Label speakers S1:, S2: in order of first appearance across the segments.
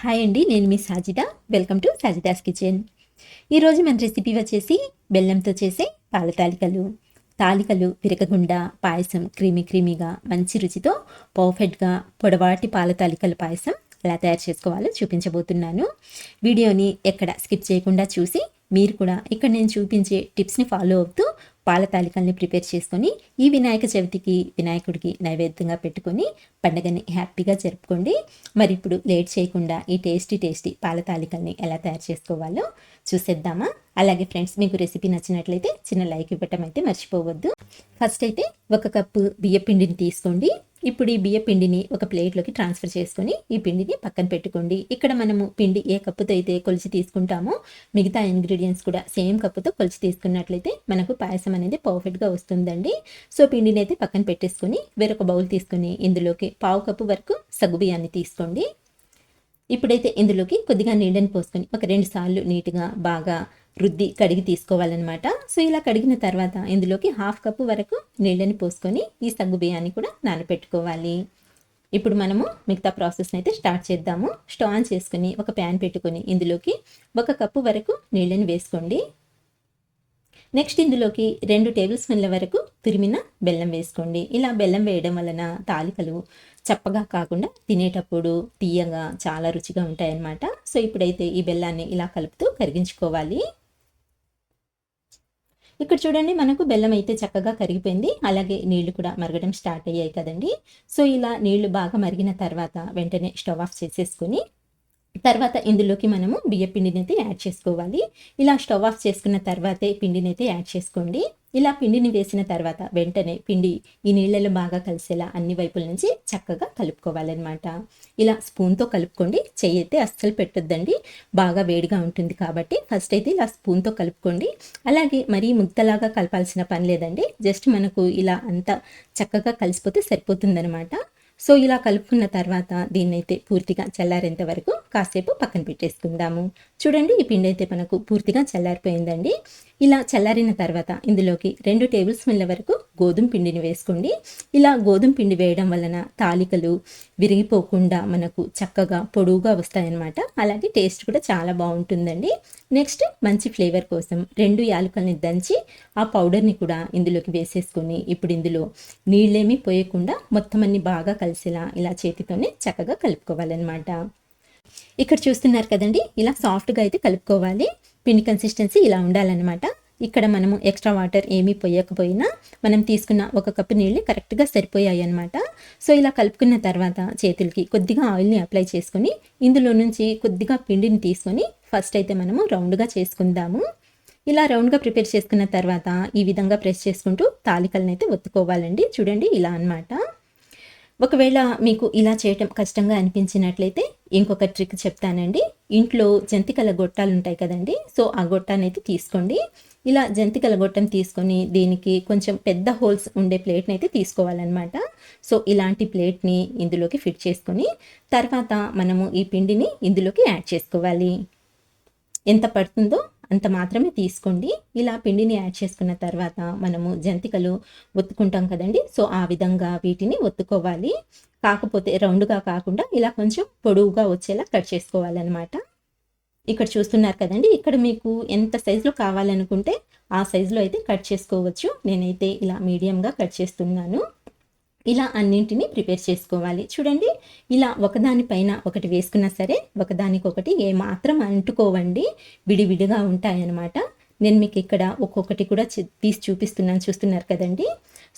S1: Hi అండి నేను మీ Sajida. Welcome to Sajida's kitchen. ఈరోజు మన రెసిపీ వచ్చేసి బెల్లంతో చేసే పాల తాలికలు తాలికలు విరగకుండా పాయసం క్రీమీ క్రీమీగా మంచి రుచితో పర్ఫెక్ట్గా పొడవాటి పాల తాలికల పాయసం ఎలా తయారు చేసుకోవాలో చూపించబోతున్నాను. వీడియోని ఎక్కడ స్కిప్ చేయకుండా చూసి మీరు కూడా ఇక్కడ నేను చూపించే టిప్స్ని ఫాలో అవుతూ పాల తాలికల్ని ప్రిపేర్ చేసుకొని ఈ వినాయక చవితికి వినాయకుడికి నైవేద్యంగా పెట్టుకొని పండగని హ్యాపీగా జరుపుకోండి. మరి ఇప్పుడు లేట్ చేయకుండా ఈ టేస్టీ టేస్టీ పాల తాలికల్ని ఎలా తయారు చేసుకోవాలో చూసేద్దామా? అలాగే ఫ్రెండ్స్ మీకు రెసిపీ నచ్చినట్లయితే చిన్న లైక్ ఇవ్వటం అయితే మర్చిపోవద్దు. ఫస్ట్ అయితే ఒక కప్పు బియ్య పిండిని తీసుకోండి. ఇప్పుడు ఈ బియ్య పిండిని ఒక ప్లేట్లోకి ట్రాన్స్ఫర్ చేసుకొని ఈ పిండిని పక్కన పెట్టుకోండి. ఇక్కడ మనము పిండి ఏ కప్పుతో అయితే కొలిచి తీసుకుంటామో మిగతా ఇంగ్రీడియంట్స్ కూడా సేమ్ కప్పుతో కొలిచి తీసుకున్నట్లయితే మనకు పాయసం అనేది పర్ఫెక్ట్గా వస్తుందండి. సో పిండిని అయితే పక్కన పెట్టేసుకొని వేరొక బౌల్ తీసుకొని ఇందులోకి పావు కప్పు వరకు సగ్గు బియ్యాన్ని తీసుకోండి. ఇప్పుడైతే ఇందులోకి కొద్దిగా నీళ్ళని పోసుకొని ఒక రెండు సార్లు నీట్గా బాగా రుద్ది కడిగి తీసుకోవాలన్నమాట. సో ఇలా కడిగిన తర్వాత ఇందులోకి హాఫ్ కప్పు వరకు నీళ్ళని పోసుకొని ఈ సగ్గు బియ్యాన్ని కూడా నానబెట్టుకోవాలి ఇప్పుడు మనము మిగతా ప్రాసెస్ని అయితే స్టార్ట్ చేద్దాము. స్టవ్ ఆన్ చేసుకుని ఒక ప్యాన్ పెట్టుకొని ఇందులోకి ఒక కప్పు వరకు నీళ్ళని వేసుకోండి. నెక్స్ట్ ఇందులోకి రెండు టేబుల్ స్పూన్ల వరకు తురిమిన బెల్లం వేసుకోండి. ఇలా బెల్లం వేయడం వలన తాలికలు చప్పగా కాకుండా తినేటప్పుడు తీయగా చాలా రుచిగా ఉంటాయన్నమాట. సో ఇప్పుడైతే ఈ బెల్లాన్ని ఇలా కలుపుతూ కరిగించుకోవాలి. ఇక్కడ చూడండి మనకు బెల్లం అయితే చక్కగా కరిగిపోయింది. అలాగే నీళ్ళు కూడా మరగడం స్టార్ట్ అయ్యాయి కదండి. సో ఇలా నీళ్ళు బాగా మరిగిన తర్వాత వెంటనే స్టవ్ ఆఫ్ చేసేసుకుని తర్వాత ఇందులోకి మనము బియ్య పిండిని అయితే యాడ్ చేసుకోవాలి. ఇలా స్టవ్ ఆఫ్ చేసుకున్న తర్వాతే పిండిని అయితే యాడ్ చేసుకోండి. ఇలా పిండిని వేసిన తర్వాత వెంటనే పిండి ఈ నీళ్ళలో బాగా కలిసేలా అన్ని వైపుల నుంచి చక్కగా కలుపుకోవాలన్నమాట. ఇలా స్పూన్తో కలుపుకోండి. చెయ్యి అయితే అస్సలు పెట్టొద్దండి. బాగా వేడిగా ఉంటుంది కాబట్టి ఫస్ట్ అయితే ఇలా స్పూన్తో కలుపుకోండి. అలాగే మరీ ముద్దలాగా కలపాల్సిన పని లేదండి. జస్ట్ మనకు ఇలా అంతా చక్కగా కలిసిపోతే సరిపోతుందనమాట సో ఇలా కలుపుకున్న తర్వాత దీన్ని అయితే పూర్తిగా చల్లారేంత వరకు కాసేపు పక్కన పెట్టేసుకుందాము. చూడండి ఈ పిండి అయితే మనకు పూర్తిగా చల్లారిపోయిందండి. ఇలా చల్లారిన తర్వాత ఇందులోకి రెండు టేబుల్ స్పూన్ల వరకు గోధుమ పిండిని వేసుకోండి. ఇలా గోధుమ పిండి వేయడం వలన తాలికలు విరిగిపోకుండా మనకు చక్కగా పొడువుగా వస్తాయన్నమాట. అలాగే టేస్ట్ కూడా చాలా బాగుంటుందండి. నెక్స్ట్ మంచి ఫ్లేవర్ కోసం రెండు యాలకల్ని దంచి ఆ పౌడర్ని కూడా ఇందులోకి వేసేసుకొని ఇప్పుడు ఇందులో నీళ్ళేమీ పోయకుండా మొత్తం అన్ని బాగా కలిసేలా ఇలా చేతితోనే చక్కగా కలుపుకోవాలన్నమాట. ఇక్కడ చూస్తున్నారు కదండి ఇలా సాఫ్ట్గా అయితే కలుపుకోవాలి. పిండి కన్సిస్టెన్సీ ఇలా ఉండాలన్నమాట. ఇక్కడ మనము ఎక్స్ట్రా వాటర్ ఏమీ పోయకపోయినా మనం తీసుకున్న ఒక కప్పు నీళ్ళు కరెక్ట్గా సరిపోయాయి అనమాట సో ఇలా కలుపుకున్న తర్వాత చేతులకి కొద్దిగా ఆయిల్ని అప్లై చేసుకొని ఇందులో నుంచి కొద్దిగా పిండిని తీసుకొని ఫస్ట్ అయితే మనము రౌండ్గా చేసుకుందాము. ఇలా రౌండ్గా ప్రిపేర్ చేసుకున్న తర్వాత ఈ విధంగా ప్రెస్ చేసుకుంటూ తాలికలను అయితే ఒత్తుకోవాలండి. చూడండి ఇలా అనమాట ఒకవేళ మీకు ఇలా చేయటం కష్టంగా అనిపించినట్లయితే ఇంకొక ట్రిక్ చెప్తానండి. ఇంట్లో జంతికల గొట్టాలు ఉంటాయి కదండి. సో ఆ గొట్టాన్ని అయితే తీసుకోండి. ఇలా జంతికల గొట్టం తీసుకొని దీనికి కొంచెం పెద్ద హోల్స్ ఉండే ప్లేట్ని అయితే తీసుకోవాలన్నమాట. సో ఇలాంటి ప్లేట్ని ఇందులోకి ఫిట్ చేసుకొని తర్వాత మనము ఈ పిండిని ఇందులోకి యాడ్ చేసుకోవాలి. ఎంత పడుతుందో అంత మాత్రమే తీసుకోండి. ఇలా పిండిని యాడ్ చేసుకున్న తర్వాత మనము జంతికలు ఒత్తుకుంటాం కదండి. సో ఆ విధంగా వీటిని ఒత్తుకోవాలి. కాకపోతే రౌండ్గా కాకుండా ఇలా కొంచెం పొడవుగా వచ్చేలా కట్ చేసుకోవాలన్నమాట. ఇక్కడ చూస్తున్నారు కదండి. ఇక్కడ మీకు ఎంత సైజులో కావాలనుకుంటే ఆ సైజులో అయితే కట్ చేసుకోవచ్చు. నేనైతే ఇలా మీడియంగా కట్ చేస్తున్నాను. ఇలా అన్నింటినీ ప్రిపేర్ చేసుకోవాలి. చూడండి ఇలా ఒకదానిపైన ఒకటి వేసుకున్నా సరే ఒకదానికొకటి ఏమాత్రం అంటుకోవండి. విడివిడిగా ఉంటాయన్నమాట. నేను మీకు ఇక్కడ ఒక్కొక్కటి కూడా తీసి చూపిస్తున్నాను. చూస్తున్నారు కదండి?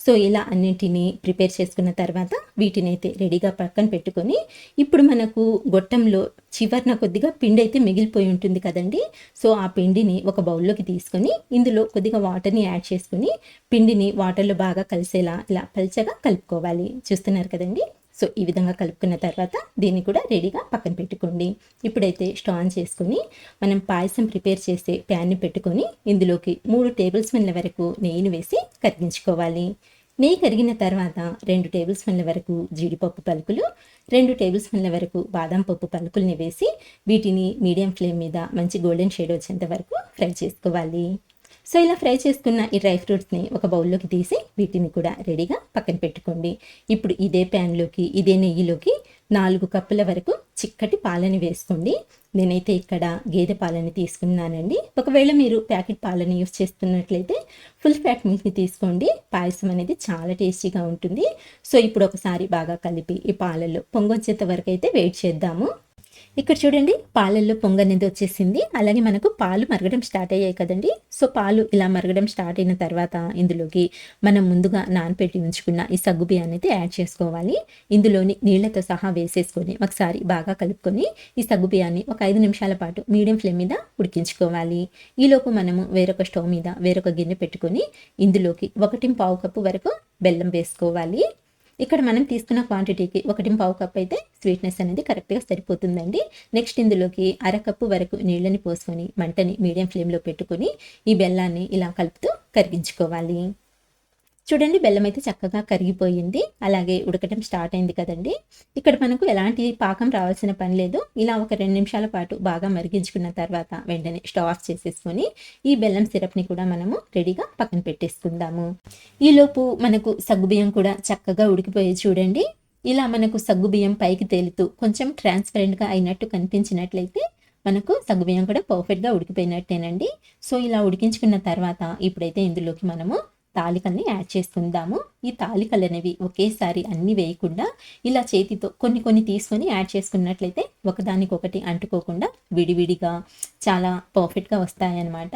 S1: సో ఇలా అన్నింటినీ ప్రిపేర్ చేసుకున్న తర్వాత వీటిని అయితే రెడీగా పక్కన పెట్టుకొని ఇప్పుడు మనకు గొట్టంలో చివరిన కొద్దిగా పిండి అయితే మిగిలిపోయి ఉంటుంది కదండి? సో ఆ పిండిని ఒక బౌల్లోకి తీసుకొని ఇందులో కొద్దిగా వాటర్ని యాడ్ చేసుకుని పిండిని వాటర్లో బాగా కలిసేలా ఇలా పల్చగా కలుపుకోవాలి. చూస్తున్నారు కదండి? సో ఈ విధంగా కలుపుకున్న తర్వాత దీన్ని కూడా రెడీగా పక్కన పెట్టుకోండి. ఇప్పుడైతే స్టవ్ ఆన్ చేసుకొని మనం పాయసం ప్రిపేర్ చేసే ప్యాన్ని పెట్టుకొని ఇందులోకి మూడు టేబుల్ స్పూన్ల వరకు నెయ్యిని వేసి కరిగించుకోవాలి. నెయ్యి కరిగిన తర్వాత రెండు టేబుల్ స్పూన్ల వరకు జీడిపప్పు పలుకులు రెండు టేబుల్ స్పూన్ల వరకు బాదం పప్పు పలుకుల్ని వేసి వీటిని మీడియం ఫ్లేమ్ మీద మంచి గోల్డెన్ షేడ్ వచ్చేంత వరకు ఫ్రై చేసుకోవాలి. సో ఇలా ఫ్రై చేసుకున్న ఈ డ్రై ఫ్రూట్స్ని ఒక బౌల్లోకి తీసి వీటిని కూడా రెడీగా పక్కన పెట్టుకోండి. ఇప్పుడు ఇదే ప్యాన్లోకి ఇదే నెయ్యిలోకి నాలుగు కప్పుల వరకు చిక్కటి పాలని వేసుకోండి. నేనైతే ఇక్కడ గేదె పాలని తీసుకున్నానండి. ఒకవేళ మీరు ప్యాకెట్ పాలని యూస్ చేస్తున్నట్లయితే ఫుల్ ఫ్యాట్ మిల్క్ని తీసుకోండి. పాయసం అనేది చాలా టేస్టీగా ఉంటుంది. సో ఇప్పుడు ఒకసారి బాగా కలిపి ఈ పాలలో పొంగొచ్చేంత వరకు అయితే వెయిట్ చేద్దాము. ఇక్కడ చూడండి పాలల్లో పొంగనేది వచ్చేసింది. అలాగే మనకు పాలు మరగడం స్టార్ట్ అయ్యాయి కదండి. సో పాలు ఇలా మరగడం స్టార్ట్ అయిన తర్వాత ఇందులోకి మనం ముందుగా నానపెట్టి ఉంచుకున్న ఈ సగ్గు బియ్యాన్ని అయితే యాడ్ చేసుకోవాలి. ఇందులోని నీళ్ళతో సహా వేసేసుకొని ఒకసారి బాగా కలుపుకొని ఈ సగ్గు బియ్యాన్ని ఒక ఐదు నిమిషాల పాటు మీడియం ఫ్లేమ్ మీద ఉడికించుకోవాలి. ఈలోపు మనము వేరొక స్టవ్ మీద వేరొక గిన్నె పెట్టుకొని ఇందులోకి ఒకటి పావు కప్పు వరకు బెల్లం వేసుకోవాలి. ఇక్కడ మనం తీసుకున్న క్వాంటిటీకి ఒకటి పావు కప్ అయితే స్వీట్నెస్ అనేది కరెక్ట్గా సరిపోతుందండి. నెక్స్ట్ ఇందులోకి అరకప్పు వరకు నీళ్ళని పోసుకొని మంటని మీడియం ఫ్లేమ్లో పెట్టుకొని ఈ బెల్లాన్ని ఇలా కలుపుతూ కరిగించుకోవాలి. చూడండి బెల్లం అయితే చక్కగా కరిగిపోయింది. అలాగే ఉడకటం స్టార్ట్ అయింది కదండి. ఇక్కడ మనకు ఎలాంటి పాకం రావాల్సిన పని లేదు. ఇలా ఒక రెండు నిమిషాల పాటు బాగా మరిగించుకున్న తర్వాత వెంటనే స్టవ్ ఆఫ్ చేసేసుకొని ఈ బెల్లం సిరప్ని కూడా మనము రెడీగా పక్కన పెట్టేసుకుందాము. ఈలోపు మనకు సగ్గుబియ్యం కూడా చక్కగా ఉడికిపోయి చూడండి. ఇలా మనకు సగ్గుబియ్యం పైకి తేలుతూ కొంచెం ట్రాన్స్పరెంట్గా అయినట్టు కనిపించినట్లయితే మనకు సగ్గుబియ్యం కూడా పర్ఫెక్ట్గా ఉడికిపోయినట్టేనండి. సో ఇలా ఉడికించుకున్న తర్వాత ఇప్పుడైతే ఇందులోకి మనము తాలికల్ని యాడ్ చేసుకుందాము ఈ తాలికలు అనేవి ఒకేసారి అన్ని వేయకుండా ఇలా చేతితో కొన్ని కొన్ని తీసుకొని యాడ్ చేసుకున్నట్లయితే ఒకదానికొకటి అంటుకోకుండా విడివిడిగా చాలా పర్ఫెక్ట్గా వస్తాయన్నమాట.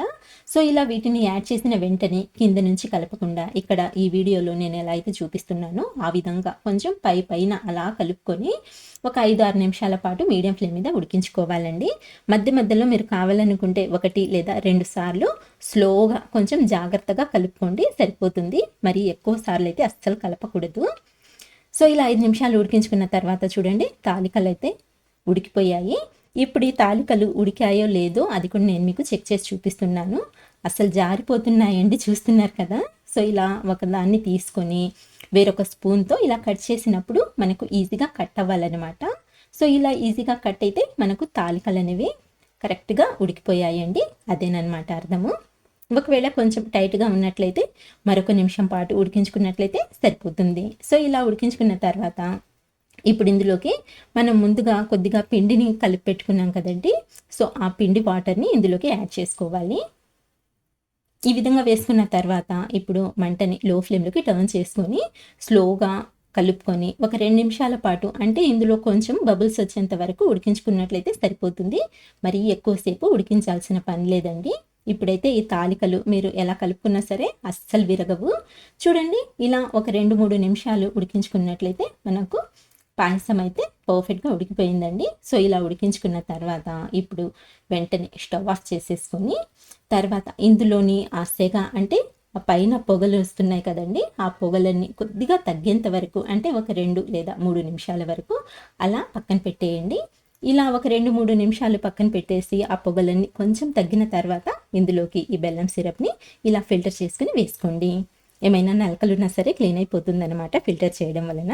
S1: సో ఇలా వీటిని యాడ్ చేసిన వెంటనే కింద నుంచి కలపకుండా ఇక్కడ ఈ వీడియోలో నేను ఎలా అయితే చూపిస్తున్నానో ఆ విధంగా కొంచెం పై పైన అలా కలుపుకొని ఒక ఐదు ఆరు నిమిషాల పాటు మీడియం ఫ్లేమ్ మీద ఉడికించుకోవాలండి. మధ్య మధ్యలో మీరు కావాలనుకుంటే ఒకటి లేదా రెండు సార్లు స్లోగా కొంచెం జాగ్రత్తగా కలుపుకోండి సరిపోతుంది. మరి ఎక్కువ సార్లు అయితే అస్సలు కలపకూడదు. సో ఇలా ఐదు నిమిషాలు ఉడికించుకున్న తర్వాత చూడండి తాలికలు అయితే ఉడికిపోయాయి. ఇప్పుడు ఈ తాలికలు ఉడికాయో లేదో అది కూడా నేను మీకు చెక్ చేసి చూపిస్తున్నాను. అసలు జారిపోతున్నాయండి చూస్తున్నారు కదా. సో ఇలా ఒకదాన్ని తీసుకొని వేరొక స్పూన్తో ఇలా కట్ చేసినప్పుడు మనకు ఈజీగా కట్ అవ్వాలన్నమాట. సో ఇలా ఈజీగా కట్ అయితే మనకు తాలికలు అనేవి కరెక్ట్గా ఉడికిపోయాయండి. అదేనమాట అర్థము. ఒకవేళ కొంచెం టైట్గా ఉన్నట్లయితే మరొక నిమిషం పాటు ఉడికించుకున్నట్లయితే సరిపోతుంది. సో ఇలా ఉడికించుకున్న తర్వాత ఇప్పుడు ఇందులోకి మనం ముందుగా కొద్దిగా పిండిని కలిపి పెట్టుకున్నాం కదండి. సో ఆ పిండి వాటర్ని ఇందులోకి యాడ్ చేసుకోవాలి. ఈ విధంగా వేసుకున్న తర్వాత ఇప్పుడు మంటని లో ఫ్లేమ్లోకి టర్న్ చేసుకొని స్లోగా కలుపుకొని ఒక రెండు నిమిషాల పాటు అంటే ఇందులో కొంచెం బబుల్స్ వచ్చేంత వరకు ఉడికించుకున్నట్లయితే సరిపోతుంది. మరి ఎక్కువసేపు ఉడికించాల్సిన పని లేదండి. ఇప్పుడైతే ఈ తాలికలు మీరు ఎలా కలుపుకున్నా సరే అస్సలు విరగవు. చూడండి ఇలా ఒక రెండు మూడు నిమిషాలు ఉడికించుకున్నట్లయితే మనకు పాయసం అయితే పర్ఫెక్ట్గా ఉడికిపోయిందండి. సో ఇలా ఉడికించుకున్న తర్వాత ఇప్పుడు వెంటనే స్టవ్ ఆఫ్ చేసేసుకొని తర్వాత ఇందులోని ఆ సెగ అంటే ఆ పైన పొగలు వస్తున్నాయి కదండి ఆ పొగలన్నీ కొద్దిగా తగ్గేంత వరకు అంటే ఒక రెండు లేదా మూడు నిమిషాల వరకు అలా పక్కన పెట్టేయండి. ఇలా ఒక రెండు మూడు నిమిషాలు పక్కన పెట్టేసి ఆ పొగలన్నీ కొంచెం తగ్గిన తర్వాత ఇందులోకి ఈ బెల్లం సిరప్ని ఇలా ఫిల్టర్ చేసుకుని వేసుకోండి. ఏమైనా నలకలున్నా సరే క్లీన్ అయిపోతుంది అనమాట ఫిల్టర్ చేయడం వలన.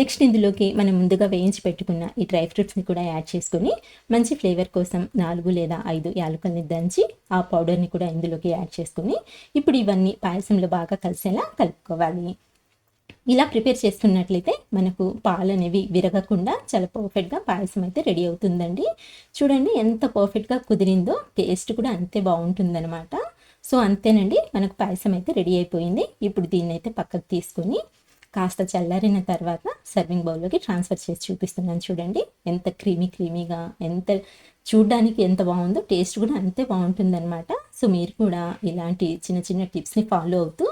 S1: నెక్స్ట్ ఇందులోకి మనం ముందుగా వేయించి పెట్టుకున్న ఈ డ్రై ఫ్రూట్స్ని కూడా యాడ్ చేసుకొని మంచి ఫ్లేవర్ కోసం నాలుగు లేదా ఐదు యాలకుల్ని దంచి ఆ పౌడర్ని కూడా ఇందులోకి యాడ్ చేసుకుని ఇప్పుడు ఇవన్నీ పాయసంలో బాగా కలిసేలా కలుపుకోవాలి. ఇలా ప్రిపేర్ చేసుకున్నట్లయితే మనకు పాలు అనేవి విరగకుండా చాలా పర్ఫెక్ట్గా పాయసం అయితే రెడీ అవుతుందండి. చూడండి ఎంత పర్ఫెక్ట్గా కుదిరిందో టేస్ట్ కూడా అంతే బాగుంటుందన్నమాట. సో అంతేనండి. మనకు పాయసం అయితే రెడీ అయిపోయింది. ఇప్పుడు దీన్ని అయితే పక్కకు తీసుకొని కాస్త చల్లారిన తర్వాత సర్వింగ్ బౌల్లోకి ట్రాన్స్ఫర్ చేసి చూపిస్తున్నాను చూడండి. ఎంత క్రీమీ క్రీమీగా ఎంత చూడడానికి ఎంత బాగుందో టేస్ట్ కూడా అంతే బాగుంటుందన్నమాట. సో మీరు కూడా ఇలాంటి చిన్న చిన్న టిప్స్ని ఫాలో అవుతూ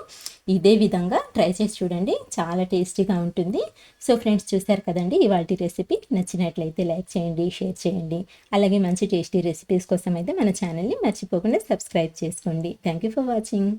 S1: ఇదే విధంగా ట్రై చేసి చూడండి. చాలా టేస్టీగా ఉంటుంది. సో ఫ్రెండ్స్ చూసారు కదండి? ఇవాళ రెసిపీ నచ్చినట్లయితే లైక్ చేయండి షేర్ చేయండి. అలాగే మంచి టేస్టీ రెసిపీస్ కోసం అయితే మన ఛానల్ని మర్చిపోకుండా సబ్స్క్రైబ్ చేసుకోండి. Thank you for watching.